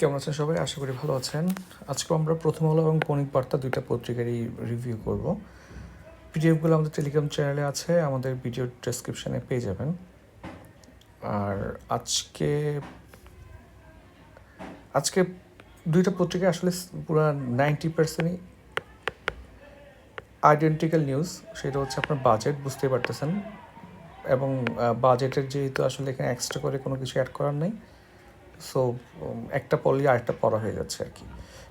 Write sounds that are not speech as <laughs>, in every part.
কেমন আছেন সবাই? আশা করি ভালো আছেন। আজকে আমরা প্রথম আলো এবং বণিক বার্তা দুইটা পত্রিকারই রিভিউ করব। পিডিএফগুলো আমাদের টেলিগ্রাম চ্যানেলে আছে, আমাদের ভিডিও ডেসক্রিপশনে পেয়ে যাবেন। আর আজকে আজকে দুইটা পত্রিকা আসলে পুরো নাইনটি পার্সেন্টই আইডেন্টিক্যাল নিউজ সেটা হচ্ছে আপনার বাজেট বুঝতেই পারতেছেন। এবং বাজেটের যেহেতু আসলে এখানে এক্সট্রা করে কোনো কিছু অ্যাড করার নেই সো একটা পড়লে আরেকটা পড়া হয়ে যাচ্ছে আর কি।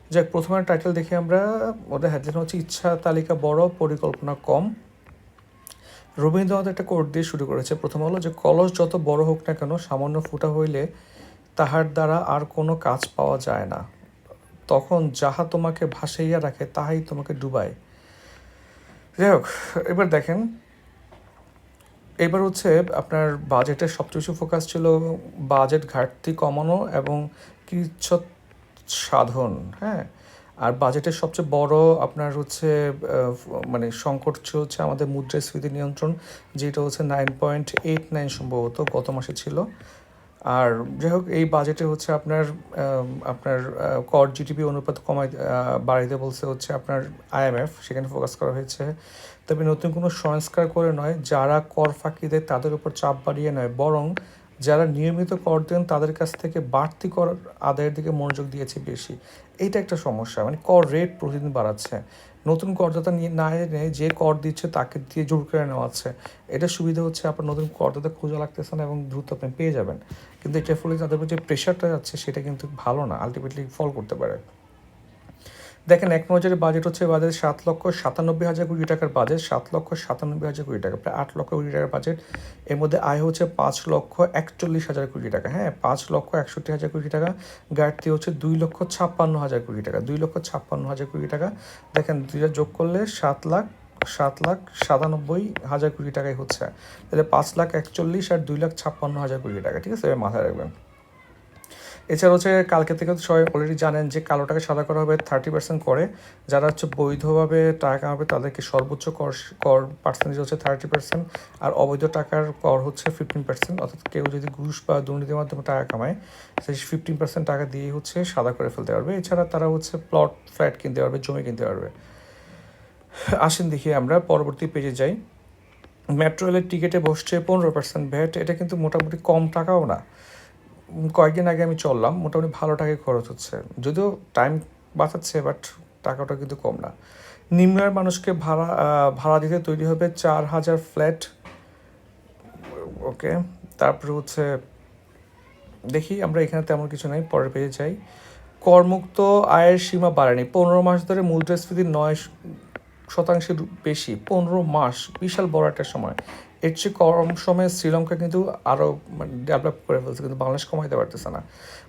যাক প্রথমে টাইটেল দেখে আমরা। ওদের হেডলাইন হচ্ছে, ইচ্ছা, তালিকা বড়, পরিকল্পনা কম। রবীন্দ্রনাথ একটা কোর্ট দিয়ে শুরু করেছে। প্রথম হলো যে, কলস যত বড় হোক না কেন, সামান্য ফুটা হইলে তাহার দ্বারা আর কোনো কাজ পাওয়া যায় না। তখন যাহা তোমাকে ভাসাইয়া রাখে, তাহাই তোমাকে ডুবায়। যাই হোক, এবার দেখেন এবার হচ্ছে আপনার বাজেটের সবচেয়ে বেশি ফোকাস ছিল বাজেট ঘাটতি কমানো এবং কিছু সাধন হ্যাঁ? আর বাজেটের সবচেয়ে বড় আপনার হচ্ছে মানে সংকট হচ্ছে আমাদের মুদ্রাস্ফীতি নিয়ন্ত্রণ যেটা হচ্ছে নাইন পয়েন্ট এইট নাইন সম্ভবত গত মাসে ছিল। আর যাই হোক এই বাজেটে হচ্ছে আপনার আপনার কর জিডিপি অনুপাত কমাই আহ, বাড়াইতে বলছে হচ্ছে আপনার আইএমএফ সেখানে ফোকাস করা হয়েছে। তবে নতুন কোনো সংস্কার করে নয়, যারা কর ফাঁকি দেয় তাদের উপর চাপ বাড়িয়ে নয়, বরং যারা নিয়মিত কর দেন তাদের কাছ থেকে বাড়তি কর আদায়ের দিকে মনোযোগ দিয়েছে বেশি। এইটা একটা সমস্যা মানে কর রেট প্রতিদিন বাড়াচ্ছে। নতুন করদাতা নিয়ে না এনে যে কর দিচ্ছে তাকে দিয়ে জোর করে নেওয়া হচ্ছে। এটা সুবিধা হচ্ছে আপনার নতুন করদাতা খোঁজা লাগতেছে না এবং দ্রুত আপনি পেয়ে যাবেন। কিন্তু এটার ফলে তাদের উপর যে প্রেশারটা যাচ্ছে, সেটা কিন্তু ভালো না আলটিমেটলি ফল করতে পারে। দেখেন, এক নজরে বাজেট হচ্ছে বাজেট সাত লক্ষ সাতানব্বই হাজার কোটি টাকার বাজেট সাত লক্ষ সাতানব্বই হাজার কোটি টাকা, প্রায় আট লক্ষ কোটি টাকার বাজেট এর মধ্যে আয় হচ্ছে পাঁচ লক্ষ একচল্লিশ হাজার কোটি টাকা হ্যাঁ পাঁচ লক্ষ একষট্টি হাজার কোটি টাকা। ঘাটতি হচ্ছে দুই লক্ষ ছাপ্পান্ন হাজার কোটি টাকা, দুই লক্ষ ছাপ্পান্ন হাজার কোটি টাকা। দেখেন, দুইটা যোগ করলে সাত লাখ সাত লাখ সাতানব্বই হাজার কোটি টাকাই হচ্ছে। তাহলে পাঁচ লাখ একচল্লিশ আর দুই লাখ ছাপ্পান্ন হাজার কোটি টাকা, ঠিক আছে? মাথায় রাখবেন। এছাড়া হচ্ছে কালকে থেকে সবাই অলরেডি জানেন যে কালো টাকা সাদা করা হবে থার্টি পার্সেন্ট করে। যারা হচ্ছে বৈধভাবে টাকা কামাবে তাদেরকে সর্বোচ্চ কর কর পার্সেন্টেজ হচ্ছে থার্টি পার্সেন্ট আর অবৈধ টাকার কর হচ্ছে ফিফটিন পার্সেন্ট অর্থাৎ কেউ যদি ঘুষ বা দুর্নীতির মাধ্যমে টাকা কামায়, সেই ফিফটিন পার্সেন্ট টাকা দিয়ে হচ্ছে সাদা করে ফেলতে পারবে। এছাড়া তারা হচ্ছে প্লট ফ্ল্যাট কিনতে পারবে, জমি কিনতে পারবে। আসেন দেখি আমরা পরবর্তী পেজে যাই। মেট্রো রেলের টিকিটে বসছে পনেরো পার্সেন্ট ভ্যাট, এটা কিন্তু মোটামুটি কম টাকাও না। কয়েকদিন আগে আমি চললাম, মোটামুটি ভালো টাকায় খরচ হচ্ছে। যদিও টাইম বাঁচাচ্ছে বাট টাকাটা কিন্তু কম না। নিম্নের মানুষকে ভাড়া ভাড়া দিতে তৈরি হবে চার হাজার ফ্ল্যাট ওকে তারপরে হচ্ছে দেখি, আমরা এখানে তেমন কিছু নাই পরের পেজে যাই। করমুক্ত আয়ের সীমা বাড়েনি। পনেরো মাস ধরে মুদ্রাস্ফীতি নয় শতাংশের বেশি। পনেরো মাস, বিশাল বড় একটা সময়। এর চেয়ে কম সময়ে শ্রীলঙ্কা কিন্তু আরও ডেভেলপ করে ফেলছে, কিন্তু বাংলাদেশ কমাইতে পারতেছে না।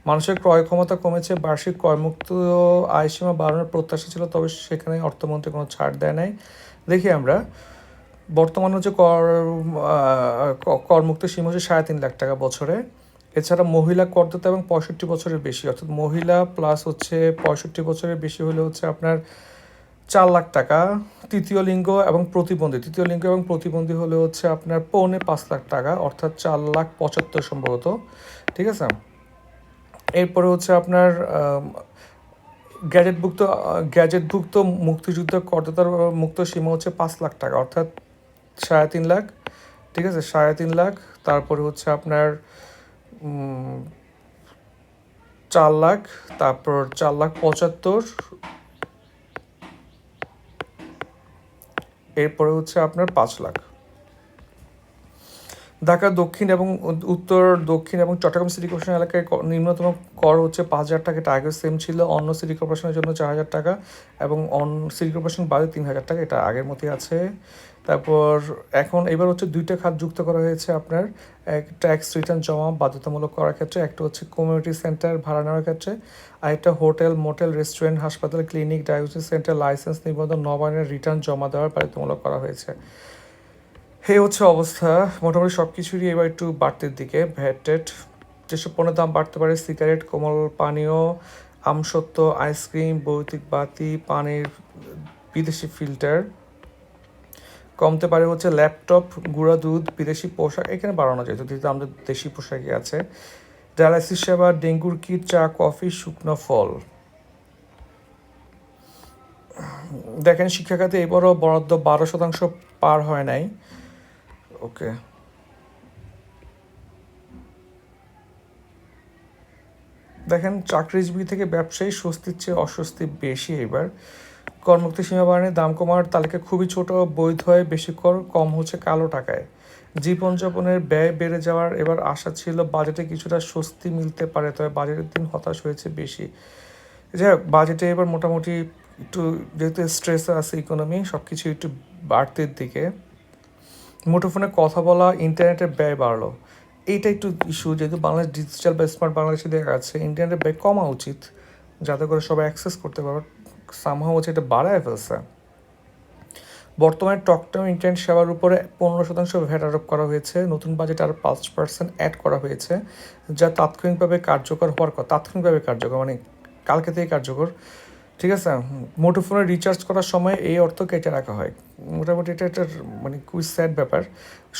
মানুষের ক্রয় ক্ষমতা কমেছে, বার্ষিক করমুক্ত আয় সীমা বাড়ানোর প্রত্যাশা ছিল, তবে সেখানে অর্থমন্ত্রী কোনো ছাড় দেয় নাই। দেখি আমরা, বর্তমান হচ্ছে কর করমুক্ত সীমা হচ্ছে সাড়ে তিন লাখ টাকা বছরে। এছাড়া মহিলা করদাতা এবং পঁয়ষট্টি বছরের বেশি, অর্থাৎ মহিলা প্লাস হচ্ছে পঁয়ষট্টি বছরের বেশি হলে হচ্ছে আপনার চার লাখ টাকা। তৃতীয় লিঙ্গ এবং প্রতিবন্ধী। তৃতীয় লিঙ্গ এবং প্রতিবন্ধী হলে হচ্ছে আপনার পৌনে পাঁচ লাখ টাকা, অর্থাৎ চার লাখ পঁচাত্তর সম্ভবত। ঠিক আছে? এরপরে হচ্ছে আপনার গ্যাজেটভুক্ত গ্যাজেটভুক্ত মুক্তিযুদ্ধ করদাতার মুক্ত সীমা হচ্ছে পাঁচ লাখ টাকা, অর্থাৎ সাড়ে তিন লাখ। ঠিক আছে? সাড়ে তিন লাখ। তারপরে হচ্ছে আপনার চার লাখ, তারপর চার লাখ পঁচাত্তর এরপরে হচ্ছে আপনার পাঁচ লাখ। ঢাকা দক্ষিণ এবং উত্তর দক্ষিণ এবং চট্টগ্রাম সিটি কর্পোরেশন এলাকায় নিম্নতম কর হচ্ছে পাঁচ হাজার টাকা। এটা আগের সেম ছিল। অন্য সিটি কর্পোরেশনের জন্য চার হাজার টাকা এবং অন সিটি কর্পোরেশন বাদে তিন হাজার টাকা। এটা আগের মতোই আছে। তারপর এখন এবার হচ্ছে দুইটা খাত যুক্ত করা হয়েছে আপনার। এক ট্যাক্স রিটার্ন জমা বাধ্যতামূলক করার ক্ষেত্রে, একটা হচ্ছে কমিউনিটি সেন্টার ভাড়া নেওয়ার ক্ষেত্রে, আর একটা হোটেল মোটেল রেস্টুরেন্ট হাসপাতাল ক্লিনিক ডায়াগনোসিস সেন্টার লাইসেন্স নিবন্ধন, নবায়নের রিটার্ন জমা দেওয়ার বাধ্যতামূলক করা হয়েছে। এই হচ্ছে অবস্থা। মোটামুটি সব কিছুরই এবার একটু বাড়তির দিকে ভ্যাট টেট যেসব পণ্যের দাম বাড়তে পারে, সিগারেট, কোমল পানীয় আমসত্ব আইসক্রিম বৈদ্যুতিক বাতি, পানির বিদেশি ফিল্টার কমতে পারে হচ্ছে ল্যাপটপ, গুঁড়া দুধ, বিদেশি পোশাক, এখানে বাড়ানো যায়। যদি আমাদের দেশি পোশাকই আছে। ডায়ালাইসিস সেবা, ডেঙ্গুর কিট, চা, কফি, শুকনো ফল। দেখেন শিক্ষা খাতে এবারও বরাদ্দ বারো শতাংশ পার হয় নাই। ওকে। দেখেন, চাকরিজীবী থেকে ব্যবসায়ী স্বস্তির চেয়ে অস্বস্তি বেশি এবার। করমুক্তি সীমা বাড়ানোর দাম কমার তালিকা খুবই ছোট বৈধ হয় বেশি কর, কম হচ্ছে কালো টাকায়। জীবনযাপনের ব্যয় বেড়ে যাওয়ার এবার আশা ছিল বাজেটে কিছুটা স্বস্তি মিলতে পারে, তবে বাজেটের দিন হতাশ হয়েছে বেশি। যাই হোক, বাজেটে এবার মোটামুটি একটু যেহেতু স্ট্রেস আছে ইকোনমি সব কিছু একটু বাড়তির দিকে। মুঠোফোনে কথা বলা ইন্টারনেটের ব্যয় বাড়লো। এইটা একটু ইস্যু যেহেতু বাংলাদেশ ডিজিটাল বা স্মার্ট বাংলাদেশে দেখা যাচ্ছে ইন্টারনেটের ব্যয় কমা উচিত, যাতে করে সবাই অ্যাক্সেস করতে পারবে। সামহাও হচ্ছে এটা বাড়ায় ফেলছে। বর্তমানে টকটাইম ইন্টারনেট সেবার উপরে পনেরো শতাংশ ভ্যাট আরোপ করা হয়েছে। নতুন বাজেট আরও পাঁচ পার্সেন্ট অ্যাড করা হয়েছে, যা তাৎক্ষণিকভাবে কার্যকর হওয়ার কথা। তাৎক্ষণিকভাবে কার্যকর মানে কালকে থেকে কার্যকর। ঠিক আছে? মুঠোফোনে রিচার্জ করার সময় এই অর্থ কেটে রাখা হয়। মোটামুটি এটা একটা মানে খুবই স্যাড ব্যাপার।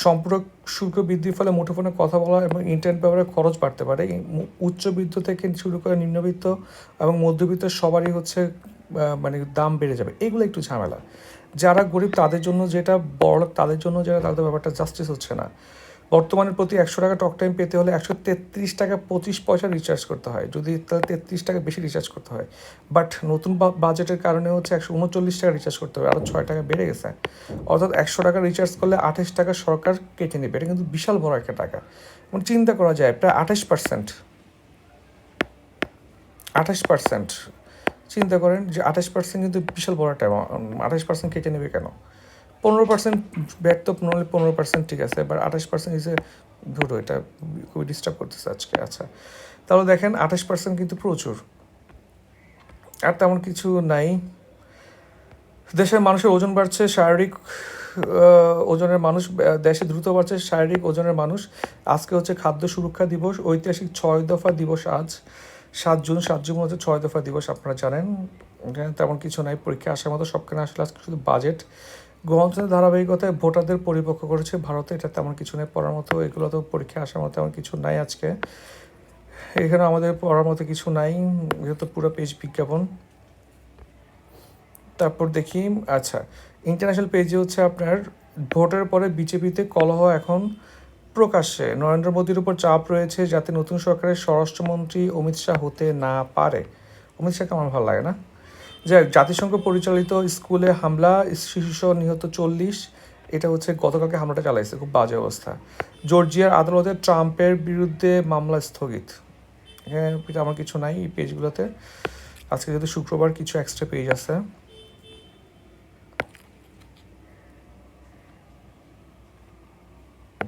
সম্পূরক শুল্ক বৃদ্ধির ফলে মুঠোফোনে কথা বলা এবং ইন্টারনেট ব্যবহারের খরচ বাড়তে পারে। উচ্চবিত্ত থেকে শুরু করে নিম্নবিত্ত এবং মধ্যবিত্ত সবারই হচ্ছে মানে দাম বেড়ে যাবে। এগুলো একটু ঝামেলা। যারা গরিব, তাদের জন্য যেটা বড়, তাদের জন্য যেটা, তাদের ব্যাপারটা জাস্টিস হচ্ছে না। বর্তমানে প্রতি একশো টাকা টক টাইম পেতে হলে একশো তেত্রিশ টাকা পঁচিশ পয়সা রিচার্জ করতে হয়। যদি তাহলে তেত্রিশ টাকা বেশি রিচার্জ করতে হয়। বাট নতুন বাজেটের কারণে হচ্ছে একশো উনচল্লিশ টাকা রিচার্জ করতে হবে। আরও ছয় টাকা বেড়ে গেছে। অর্থাৎ একশো টাকা রিচার্জ করলে আঠাশ টাকা সরকার কেটে নেবে। এটা কিন্তু বিশাল বড় একটা টাকা। মানে চিন্তা করা যায়, প্রায় আঠাশ পার্সেন্ট আঠাশ পার্সেন্ট চিন্তা করেন যে আঠাশ পার্সেন্ট কিন্তু বিশাল বড় একটা আঠাশ পার্সেন্ট কেটে নেবে কেন? পনেরো পার্সেন্ট ব্যাট তো পনেরো পার্সেন্ট ঠিক আছে এবার আঠাশ পার্সেন্ট ইসে ধরো এটা খুবই ডিস্টার্ব করতেছে আজকে আচ্ছা। তাহলে দেখেন, আঠাশ পার্সেন্ট কিন্তু প্রচুর। আর তেমন কিছু নাই। দেশের মানুষের ওজন বাড়ছে, শারীরিক ওজনের মানুষ দেশে দ্রুত বাড়ছে, শারীরিক ওজনের মানুষ। আজকে হচ্ছে খাদ্য সুরক্ষা দিবস, ঐতিহাসিক ছয় দফা দিবস আজ। সাত জুন সাত জুন হচ্ছে ছয় দফা দিবস আপনারা জানেন। তেমন কিছু নাই, পরীক্ষা আসার মতো সবখানে আসলে আজকে শুধু বাজেট গণতন্ত্রের ধারাবাহিকতায় ভোটারদের পরিপক্ক করেছে ভারতে, এটা তেমন কিছু নেই, পড়ার মতো এগুলো তো পরীক্ষা আসার মতো তেমন কিছু নাই আজকে। এখানে আমাদের পড়ার মতো কিছু নাই যেহেতু পুরো পেজ বিজ্ঞাপন। তারপর দেখি আচ্ছা ইন্টারন্যাশনাল পেজে হচ্ছে আপনার, ভোটের পরে বিজেপিতে কলহ এখন। প্রকাশ্যে নরেন্দ্র মোদীর উপর চাপ রয়েছে যাতে নতুন সরকারের স্বরাষ্ট্রমন্ত্রী অমিত শাহ হতে না পারে। অমিত শাহকে আমার ভালো লাগে না? যে জাতিসংঘ পরিচালিত স্কুলে হামলা শিশুসহ নিহত চল্লিশ, এটা হচ্ছে গতকালকে হামলাটা চালাইছে, খুব বাজে অবস্থা। জর্জিয়ার আদালতে ট্রাম্পের বিরুদ্ধে মামলা স্থগিত। হ্যাঁ আমার কিছু নাই এই পেজগুলোতে আজকে যেহেতু শুক্রবার কিছু এক্সট্রা পেজ আছে।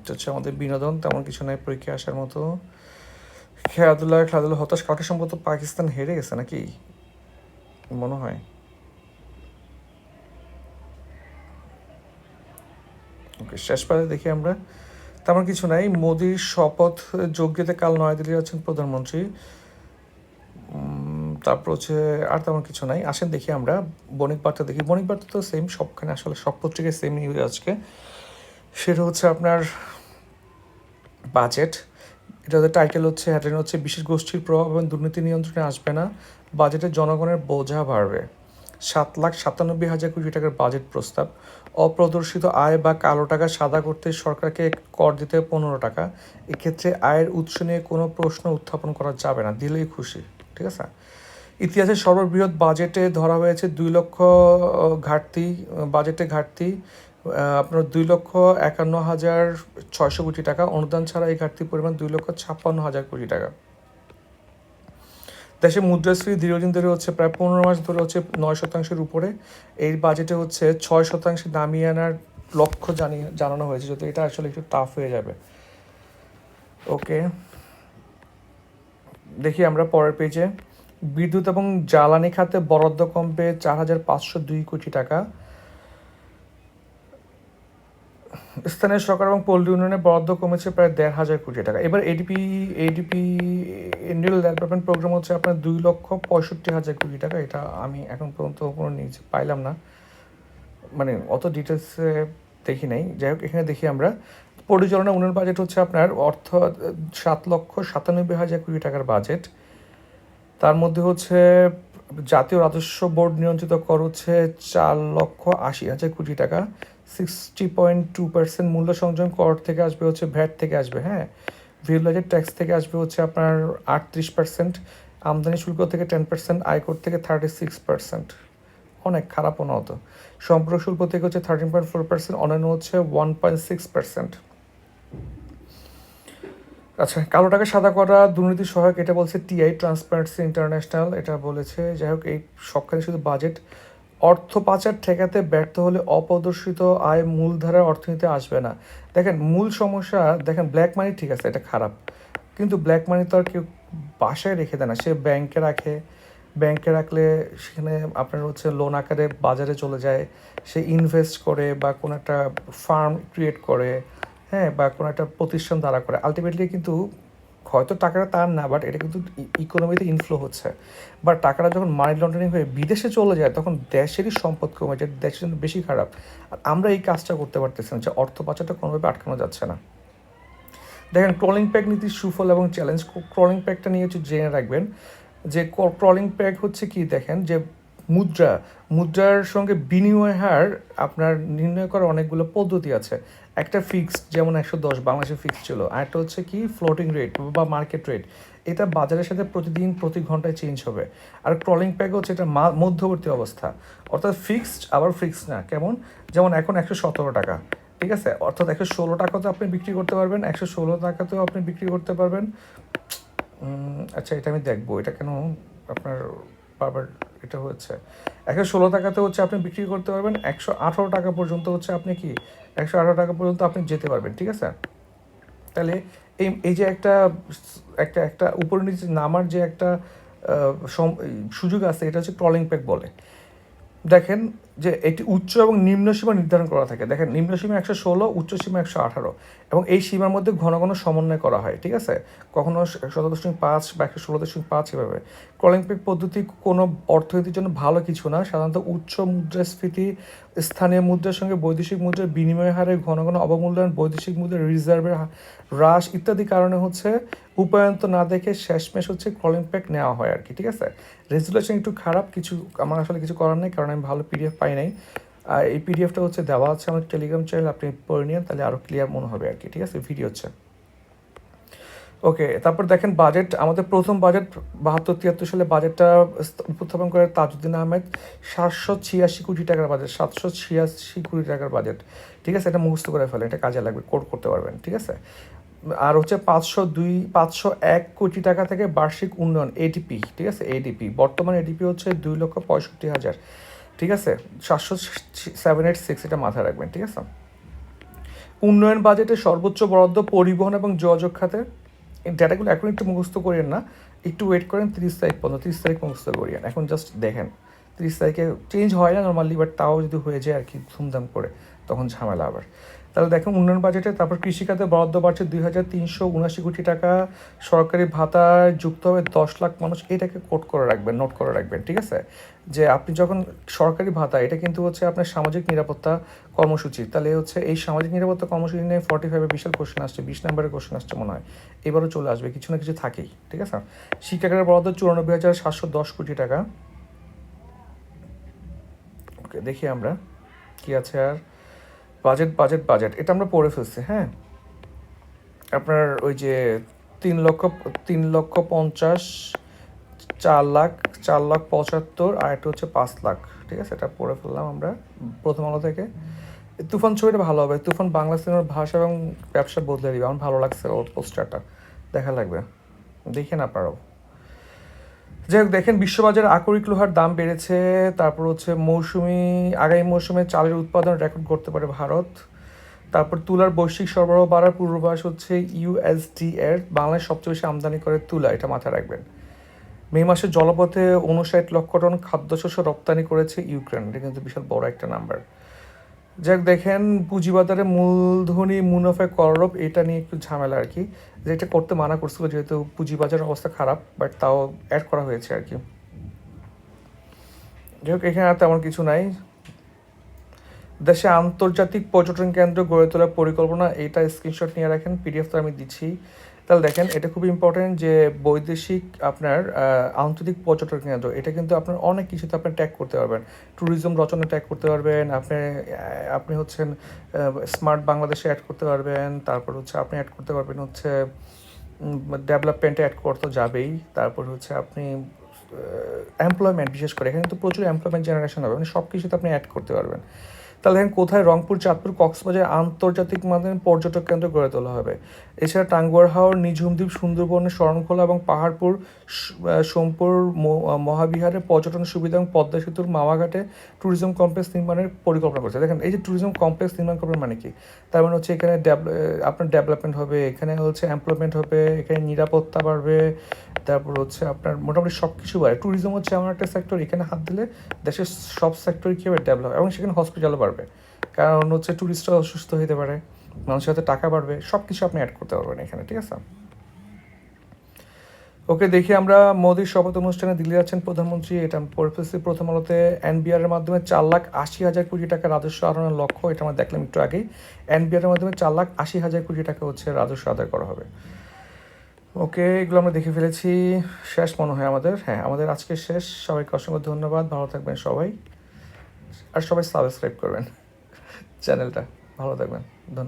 এটা হচ্ছে আমাদের বিনোদন, তেমন কিছু নাই, পরীক্ষা আসার মতো। খেলাধুলা খেলাধুলা হতাশ কালকে সম্ভবত পাকিস্তান হেরে গেছে নাকি? মনে হয়। ওকে শেষ পারে দেখি আমরা। তেমন কিছু নাই, মোদির শপথ যোগ্যতে কাল নয়াদিল্লি আছেন প্রধানমন্ত্রী। তারপর হচ্ছে আর তেমন কিছু নাই। আসেন দেখি আমরা, বণিক বার্তা দেখি। বণিক বার্তা তো সেম সবখানে আসলে সব পত্রিকায় সেম নিউজ আজকে। সেটা হচ্ছে আপনার বাজেট। এটাতে টাইটেল হচ্ছে হেডলাইন হচ্ছে, বিশেষ গোষ্ঠীর প্রভাব এবং দুর্নীতি নিয়ন্ত্রণে আসবে না, বাজেটে জনগণের বোঝা বাড়বে। সাত লাখ সাতানব্বই হাজার কোটি টাকার বাজেট প্রস্তাব। অপ্রদর্শিত আয় বা কালো টাকা সাদা করতে সরকারকে কর দিতে পনেরো টাকা। এক্ষেত্রে আয়ের উৎস নিয়ে কোনো প্রশ্ন উত্থাপন করা যাবে না, দিলেই খুশি, ঠিক আছে? ইতিহাসের সর্ববৃহৎ বাজেটে ধরা হয়েছে দুই লক্ষ ঘাটতি, বাজেটে ঘাটতি আপনার দুই লক্ষ একান্ন হাজার ছয়শো কোটি টাকা। অনুদান ছাড়া এই ঘাটতির পরিমাণ দুই লক্ষ ছাপ্পান্ন হাজার কোটি টাকা। দেশে মুদ্রাস্ফীতি দীর্ঘদিন ধরে হচ্ছে, প্রায় পনেরো মাস ধরে হচ্ছে নয় শতাংশের উপরে। এই বাজেটে হচ্ছে ছয় শতাংশে নামিয়ে আনার লক্ষ্য জানিয়ে জানানো হয়েছে যদি এটা আসলে একটু টাফ হয়ে যাবে। ওকে। দেখি আমরা পরের পেজে বিদ্যুৎ এবং জ্বালানি খাতে বরাদ্দ কমবে চার হাজার পাঁচশো দুই কোটি টাকা। স্থানীয় সরকার এবং পোল্ট্রি উন্নয়নে বরাদ্দ কমেছে প্রায় দেড় হাজার কোটি টাকা। এবার এডিপি এডিপি ইন্ডিয়াল ডেভেলপমেন্ট প্রোগ্রাম হচ্ছে আপনার দুই লক্ষ পঁয়ষট্টি হাজার কোটি টাকা। এটা আমি এখন পর্যন্ত কোনো নিউজ পাইলাম না। মানে অত ডিটেলসে দেখি নাই। যাই হোক, এখানে দেখি আমরা। পরিচালনা উন্নয়ন বাজেট হচ্ছে আপনার অর্থ সাত লক্ষ সাতানব্বই হাজার কোটি টাকার বাজেট তার মধ্যে হচ্ছে জাতীয় রাজস্ব বোর্ড নিয়ন্ত্রিত কর হচ্ছে চার লক্ষ আশি হাজার কোটি টাকা। সিক্সটি পয়েন্ট টু পার্সেন্ট মূল্য সংযোজন কর থেকে আসবে হচ্ছে ভ্যাট থেকে আসবে হ্যাঁ? ভিলেজের ট্যাক্স থেকে আসবে হচ্ছে আপনার আটত্রিশ পার্সেন্ট আমদানি শুল্ক থেকে টেন পার্সেন্ট আয়কর থেকে থার্টি সিক্স পার্সেন্ট অনেক খারাপ অনত সম্পর্ক শুল্ক থেকে হচ্ছে থার্টিন পয়েন্ট ফোর পার্সেন্ট অন্যান্য হচ্ছে ওয়ান পয়েন্ট সিক্স পার্সেন্ট আচ্ছা কালো টাকা সাদা করা দুর্নীতি সহায়ক, এটা বলছে টিআই ট্রান্সপারেন্সি ইন্টারন্যাশনাল এটা বলেছে, যাই হোক, এই সবখানে শুধু বাজেট অর্থ পাচার ঠেকাতে ব্যর্থ হলে অপ্রদর্শিত আয় মূলধারার অর্থনীতি আসবে না। দেখেন, মূল সমস্যা, দেখেন ব্ল্যাক মানি ঠিক আছে, এটা খারাপ। কিন্তু ব্ল্যাক মানি তো আর কেউ বাসায় রেখে দেয় না। সে ব্যাংকে রাখে। ব্যাংকে রাখলে সেখানে আপনার হচ্ছে লোন আকারে বাজারে চলে যায়। সে ইনভেস্ট করে বা কোনো একটা ফার্ম ক্রিয়েট করে হ্যাঁ বা কোনো একটা প্রতিষ্ঠান দ্বারা করে। আলটিমেটলি কিন্তু হয়তো টাকাটা তার না বাট এটা কিন্তু ইকোনমিতে ইনফ্লো হচ্ছে। বাট টাকাটা যখন মানি লন্ডারিং হয়ে বিদেশে চলে যায়, তখন দেশেরই সম্পদ কমে যায় দেশের জন্য বেশি খারাপ। আর আমরা এই কাজটা করতে পারতেছি না, যে অর্থ পাচারটা কোনোভাবে আটকানো যাচ্ছে না। দেখেন ক্রলিং প্যাক নীতির সুফল এবং চ্যালেঞ্জ ক্রলিং প্যাকটা নিয়ে একটু জেনে রাখবেন, যে ক্রলিং প্যাক হচ্ছে কি, দেখেন, যে মুদ্রা, মুদ্রার সঙ্গে বিনিময় হার আপনার নির্ণয় করার অনেকগুলো পদ্ধতি আছে। একটা ফিক্সড যেমন একশো দশ বাংলাদেশে ফিক্সড ছিল, আর একটা হচ্ছে কি ফ্লোটিং রেট বা মার্কেট রেট এটা বাজারের সাথে প্রতিদিন, প্রতি ঘন্টায় চেঞ্জ হবে। আর ক্রলিং প্যাক হচ্ছে এটা মধ্যবর্তী অবস্থা। অর্থাৎ ফিক্সড আবার ফিক্সড না। কেমন? যেমন এখন একশো সতেরো টাকা, ঠিক আছে? অর্থাৎ একশো ষোলো টাকাতেও আপনি বিক্রি করতে পারবেন, একশো ষোলো টাকাতেও আপনি বিক্রি করতে পারবেন। আচ্ছা এটা আমি দেখব। এটা কেন আপনার বারবার এটা হচ্ছে। একশো ষোলো টাকাতে হচ্ছে আপনি বিক্রি করতে পারবেন, একশো আঠারো টাকা পর্যন্ত হচ্ছে আপনি কি, একশো আঠারো টাকা পর্যন্ত আপনি যেতে পারবেন, ঠিক আছে? তাহলে এই এই যে একটা একটা একটা উপর নিচে নামার যে একটা সুযোগ আছে, এটা হচ্ছে ট্রলিং প্যাক বলে। দেখেন যে এটি উচ্চ এবং নিম্ন সীমা নির্ধারণ করা থাকে। দেখেন, নিম্ন সীমা একশো ষোলো, উচ্চ সীমা একশো আঠারো এবং এই সীমার মধ্যে ঘন ঘন সমন্বয় করা হয়, ঠিক আছে? কখনো সতেরো দশমিক পাঁচ বা একশো ষোলো দশমিক পাঁচ এভাবে। কলিংপিক পদ্ধতি কোনো অর্থনীতির জন্য ভালো কিছু না। সাধারণত উচ্চ মুদ্রাস্ফীতি, স্থানীয় মুদ্রার সঙ্গে বৈদেশিক মুদ্রার বিনিময় হারে ঘন ঘন অবমূল্যায়ন, বৈদেশিক মুদ্রার রিজার্ভের হ্রাস ইত্যাদি কারণে হচ্ছে উপায়ন্ত না দেখে শেষমেশ হচ্ছে কলিং প্যাক নেওয়া হয় আর কি, ঠিক আছে? রেজুলেশন একটু খারাপ, কিছু আমার আসলে কিছু করার নেই, কারণ আমি ভালো পিডিএফ পাই নাই। আর এই পিডিএফটা হচ্ছে দেওয়া আছে আমার টেলিগ্রাম চ্যানেল আপনি পড়ে নিন তাহলে আরও ক্লিয়ার মনে হবে আর কি ঠিক আছে? ভিডিও হচ্ছে। ওকে তারপর দেখেন বাজেট আমাদের প্রথম বাজেট বাহাত্তর তিয়াত্তর সালে বাজেটটা উপস্থাপন করে তাজউদ্দিন আহমেদ, সাতশো ছিয়াশি কোটি টাকার বাজেট সাতশো ছিয়াশি কোটি টাকার বাজেট ঠিক আছে? এটা মুখস্থ করে ফেলেন, এটা কাজে লাগবে কোড করতে পারবেন, ঠিক আছে? আর হচ্ছে পাঁচশো দুই, পাঁচশো এক কোটি টাকা থেকে বার্ষিক উন্নয়ন এডিপি ঠিক আছে? এডিপি বর্তমান এডিপি হচ্ছে দুই লক্ষ পঁয়ষট্টি হাজার। ঠিক আছে? সাতশো সেভেন এইট সিক্স এটা মাথায় রাখবেন, ঠিক আছে? উন্নয়ন বাজেটে সর্বোচ্চ বরাদ্দ পরিবহন এবং যোগাযোগ খাতে। ডেটাগুলো এখন একটু মুখস্থ করিয়েন না, একটু ওয়েট করেন, তিরিশ তারিখ পর্যন্ত, তিরিশ তারিখ মুখস্থ করিয়েন। এখন জাস্ট দেখেন, তিরিশ তারিখে চেঞ্জ হয় না নর্মালি বাট তাও যদি হয়ে যায় আর কি ধুমধাম করে, তখন ঝামেলা আবার। তাহলে দেখুন উন্নয়ন বাজেটে, তারপর কৃষিখাতে বরাদ্দ বাড়ছে দুই হাজার তিনশো উনাশি কোটি টাকা। সরকারি ভাতায় যুক্ত হবে দশ লাখ মানুষ। এটাকে কোট করে রাখবেন, নোট করে রাখবেন, ঠিক আছে? যে আপনি যখন সরকারি ভাতা, এটা কিন্তু হচ্ছে আপনার সামাজিক নিরাপত্তা কর্মসূচি। তাহলে হচ্ছে এই সামাজিক নিরাপত্তা কর্মসূচি নিয়ে ফর্টি ফাইভে বিশাল কোশ্চেন আসছে, বিশ নম্বরের কোশ্চেন আসছে মনে হয়। এবারও চলে আসবে, কিছু না কিছু থাকেই, ঠিক আছে? শিক্ষাগারের বরাদ্দ চুরানব্বই হাজার সাতশো দশ কোটি টাকা। ওকে, দেখি আমরা, কি আছে আর? বাজেট বাজেট বাজেট এটা আমরা পড়ে ফেলছি হ্যাঁ? আপনার ওই যে তিন লক্ষ তিন লক্ষ পঞ্চাশ, চার লাখ চার লাখ পঁচাত্তর, আর একটা হচ্ছে পাঁচ লাখ। ঠিক আছে? এটা পড়ে ফেললাম আমরা প্রথম আলো থেকে। তুফান ছবিটা ভালো হবে। তুফান বাংলা সিনেমার ভাষা এবং ব্যবসা বদলে দিবে। আমার ভালো লাগছে ওর পোস্টারটা দেখা লাগবে। দেখেন আপনারাও। যাই হোক, দেখেন বিশ্ববাজারে আকরিক লোহার দাম বেড়েছে, তারপর হচ্ছে মৌসুমি, আগামী মৌসুমে চালের উৎপাদন রেকর্ড করতে পারে ভারত। তারপর তুলার বৈশ্বিক সরবরাহ বাড়ার পূর্বাভাস হচ্ছে ইউএসডি এর, বাংলাদেশ সবচেয়ে বেশি আমদানি করে তুলা, এটা মাথায় রাখবেন। মে মাসে জলপথে উনষাট লক্ষ টন খাদ্যশস্য রপ্তানি করেছে ইউক্রেন, এটা কিন্তু বিশাল বড় একটা নাম্বার যাক, দেখেন পুঁজিবাজারে মূলধনী মুনাফা কররব এটা নিয়ে একটু ঝামেলা আর কি। যে এটা করতে মানা করছিল, যেহেতু পুঁজিবাজারের অবস্থা খারাপ বাট তাও অ্যাড করা হয়েছে আর কি। যাই হোক এখানে আর তেমন কিছু নাই। দেশে আন্তর্জাতিক পর্যটন কেন্দ্র গড়ে তোলার পরিকল্পনা, এটা স্ক্রিনশট নিয়ে রাখেন পিডিএফ তো আমি দিচ্ছি। তাহলে দেখেন, এটা খুব ইম্পর্টেন্ট যে বৈদেশিক আপনার আন্তর্জাতিক পর্যটন কেন্দ্র, এটা কিন্তু আপনার অনেক কিছুতে আপনি ট্যাগ করতে পারবেন। ট্যুরিজম রচনা ট্যাগ করতে পারবেন, আপনি আপনি হচ্ছেন স্মার্ট বাংলাদেশে অ্যাড করতে পারবেন, তারপর হচ্ছে আপনি অ্যাড করতে পারবেন হচ্ছে ডেভেলপমেন্টে অ্যাড করতে যাবেই, তারপর হচ্ছে আপনি এমপ্লয়মেন্ট বিশেষ করে, এখানে তো প্রচুর এমপ্লয়মেন্ট জেনারেশন হবে মানে সব কিছুতে আপনি অ্যাড করতে পারবেন। তাহলে দেখেন কোথায়? রংপুর, চাঁদপুর, কক্সবাজার আন্তর্জাতিক মানের পর্যটক কেন্দ্র গড়ে তোলা হবে। এছাড়া টাঙ্গুয়ার হাওর, নিঝুমদ্বীপ সুন্দরবনের শরণখোলা এবং পাহাড়পুর সোমপুর মহাবিহারে পর্যটন সুবিধা এবং পদ্মা সেতুর মাওয়াঘাটে ট্যুরিজম কমপ্লেক্স নির্মাণের পরিকল্পনা করছে। দেখেন, এই যে ট্যুরিজম কমপ্লেক্স নির্মাণ করবেন মানে কি? তার মানে হচ্ছে এখানে আপনার ডেভেলপমেন্ট হবে, এখানে হচ্ছে এমপ্লয়মেন্ট হবে, এখানে নিরাপত্তা বাড়বে তারপর হচ্ছে আপনার মোটামুটি সব কিছু বাড়ে। ট্যুরিজম হচ্ছে এমন একটা সেক্টর এখানে হাত দিলে দেশের সব সেক্টরই কীভাবে ডেভেলপ এবং সেখানে হসপিটালও বাড়বে। কারণ হচ্ছে ট্যুরিস্টরা অসুস্থ হতে পারে, মানুষের হাতে টাকা বাড়বে সব কিছু আপনি অ্যাড করতে পারবেন এখানে, ঠিক আছে? ওকে দেখি আমরা মোদীর শপথ অনুষ্ঠানে দিল্লি যাচ্ছেন প্রধানমন্ত্রী। এটা পরিস্থিতি প্রথম আলোতে এনবিআর এর মাধ্যমে চার লাখ আশি হাজার কোটি টাকা রাজস্ব আহরণের লক্ষ্য, এটা আমরা দেখলাম একটু আগেই। এনবিআর এর মাধ্যমে চার লাখ আশি হাজার কোটি টাকা হচ্ছে রাজস্ব আদায় করা হবে। ওকে, এগুলো আমরা দেখে ফেলেছি। শেষ মনে হয় আমাদের। হ্যাঁ আমাদের আজকে শেষ। সবাইকে অসংখ্য ধন্যবাদ। ভালো থাকবেন সবাই। আর সবাই সাবস্ক্রাইব করবেন <laughs> চ্যানেলটা। ভালো থাকবেন। ধন্যবাদ।